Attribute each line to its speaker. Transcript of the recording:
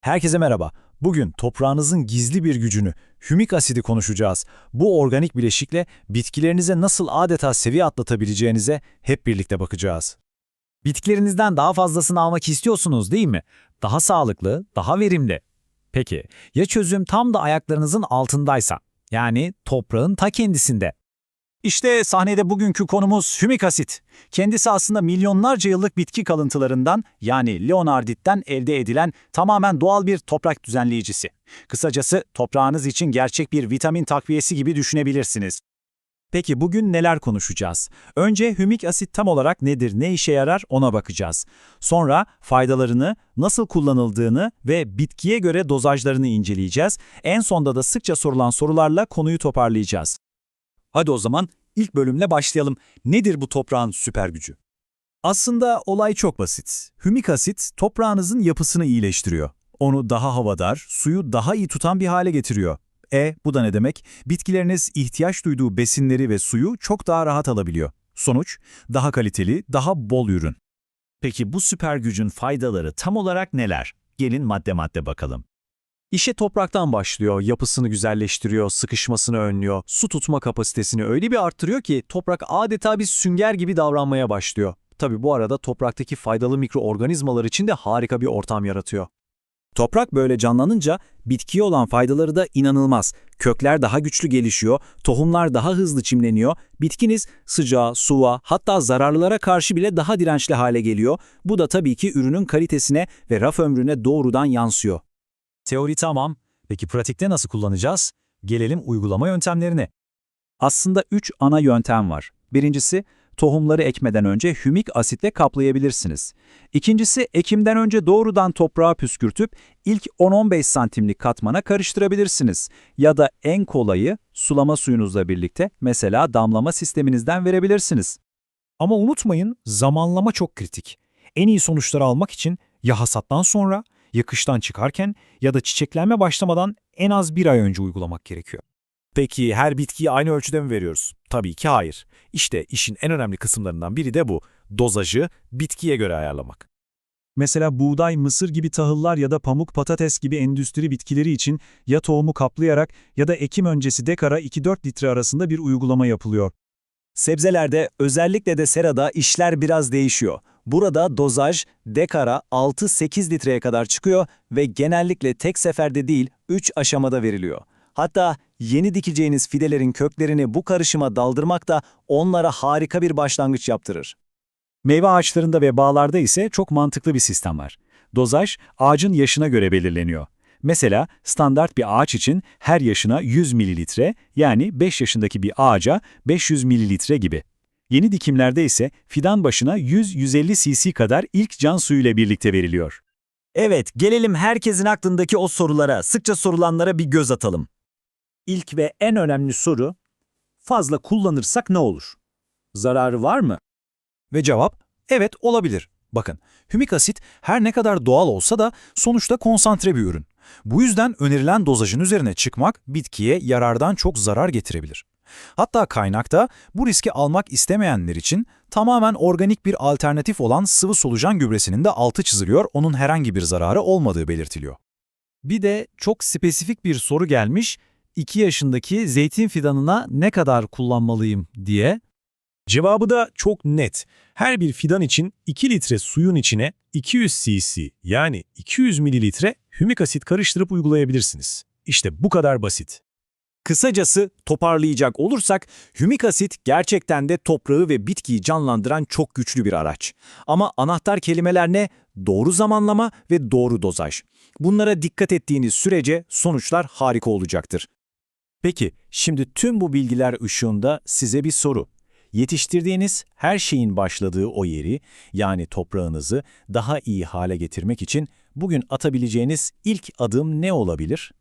Speaker 1: Herkese merhaba. Bugün toprağınızın gizli bir gücünü, hümik asidi konuşacağız. Bu organik bileşikle bitkilerinize nasıl adeta seviye atlatabileceğinize hep birlikte bakacağız. Bitkilerinizden daha fazlasını almak istiyorsunuz değil mi? Daha sağlıklı, daha verimli. Peki, ya çözüm tam da ayaklarınızın altındaysa? Yani toprağın ta kendisinde. İşte sahnede bugünkü konumuz hümik asit. Kendisi aslında milyonlarca yıllık bitki kalıntılarından yani leonarditten elde edilen tamamen doğal bir toprak düzenleyicisi. Kısacası toprağınız için gerçek bir vitamin takviyesi gibi düşünebilirsiniz. Peki bugün neler konuşacağız? Önce hümik asit tam olarak nedir, ne işe yarar ona bakacağız. Sonra faydalarını, nasıl kullanıldığını ve bitkiye göre dozajlarını inceleyeceğiz. En sonda da sıkça sorulan sorularla konuyu toparlayacağız. Hadi o zaman ilk bölümle başlayalım. Nedir bu toprağın süper gücü? Aslında olay çok basit. Hümik asit toprağınızın yapısını iyileştiriyor. Onu daha havadar, suyu daha iyi tutan bir hale getiriyor. E, bu da ne demek? Bitkileriniz ihtiyaç duyduğu besinleri ve suyu çok daha rahat alabiliyor. Sonuç, daha kaliteli, daha bol ürün. Peki bu süper gücün faydaları tam olarak neler? Gelin madde madde bakalım. İşe topraktan başlıyor, yapısını güzelleştiriyor, sıkışmasını önlüyor, su tutma kapasitesini öyle bir arttırıyor ki toprak adeta bir sünger gibi davranmaya başlıyor. Tabi bu arada topraktaki faydalı mikroorganizmalar için de harika bir ortam yaratıyor. Toprak böyle canlanınca bitkiye olan faydaları da inanılmaz. Kökler daha güçlü gelişiyor, tohumlar daha hızlı çimleniyor, bitkiniz sıcağa, suğa hatta zararlılara karşı bile daha dirençli hale geliyor. Bu da tabii ki ürünün kalitesine ve raf ömrüne doğrudan yansıyor. Teori tamam. Peki pratikte nasıl kullanacağız? Gelelim uygulama yöntemlerine. Aslında üç ana yöntem var. Birincisi, tohumları ekmeden önce hümik asitle kaplayabilirsiniz. İkincisi, ekimden önce doğrudan toprağa püskürtüp ilk 10-15 santimlik katmana karıştırabilirsiniz. Ya da en kolayı sulama suyunuzla birlikte mesela damlama sisteminizden verebilirsiniz. Ama unutmayın, zamanlama çok kritik. En iyi sonuçları almak için ya hasattan sonra yakıştan çıkarken ya da çiçeklenme başlamadan en az bir ay önce uygulamak gerekiyor. Peki her bitkiyi aynı ölçüde mi veriyoruz? Tabii ki hayır. İşte işin en önemli kısımlarından biri de bu. Dozajı bitkiye göre ayarlamak. Mesela buğday, mısır gibi tahıllar ya da pamuk, patates gibi endüstri bitkileri için ya tohumu kaplayarak ya da ekim öncesi dekara 2-4 litre arasında bir uygulama yapılıyor. Sebzelerde özellikle de serada işler biraz değişiyor. Burada dozaj dekara 6-8 litreye kadar çıkıyor ve genellikle tek seferde değil 3 aşamada veriliyor. Hatta yeni dikeceğiniz fidelerin köklerini bu karışıma daldırmak da onlara harika bir başlangıç yaptırır. Meyve ağaçlarında ve bağlarda ise çok mantıklı bir sistem var. Dozaj ağacın yaşına göre belirleniyor. Mesela standart bir ağaç için her yaşına 100 mililitre yani 5 yaşındaki bir ağaca 500 mililitre gibi. Yeni dikimlerde ise fidan başına 100-150 cc kadar ilk can suyuyla birlikte veriliyor. Evet, gelelim herkesin aklındaki o sorulara, sıkça sorulanlara bir göz atalım. İlk ve en önemli soru, fazla kullanırsak ne olur? Zararı var mı? Ve cevap, evet olabilir. Bakın, hümik asit her ne kadar doğal olsa da sonuçta konsantre bir ürün. Bu yüzden önerilen dozajın üzerine çıkmak bitkiye yarardan çok zarar getirebilir. Hatta kaynakta bu riski almak istemeyenler için tamamen organik bir alternatif olan sıvı solucan gübresinin de altı çiziliyor, onun herhangi bir zararı olmadığı belirtiliyor. Bir de çok spesifik bir soru gelmiş, 2 yaşındaki zeytin fidanına ne kadar kullanmalıyım diye.
Speaker 2: Cevabı da çok net. Her bir fidan için 2 litre suyun içine 200 cc yani 200 mililitre hümik asit karıştırıp uygulayabilirsiniz. İşte bu kadar basit.
Speaker 1: Kısacası toparlayacak olursak hümik asit gerçekten de toprağı ve bitkiyi canlandıran çok güçlü bir araç. Ama anahtar kelimeler ne? Doğru zamanlama ve doğru dozaj. Bunlara dikkat ettiğiniz sürece sonuçlar harika olacaktır. Peki, şimdi tüm bu bilgiler ışığında size bir soru. Yetiştirdiğiniz her şeyin başladığı o yeri, yani toprağınızı daha iyi hale getirmek için bugün atabileceğiniz ilk adım ne olabilir?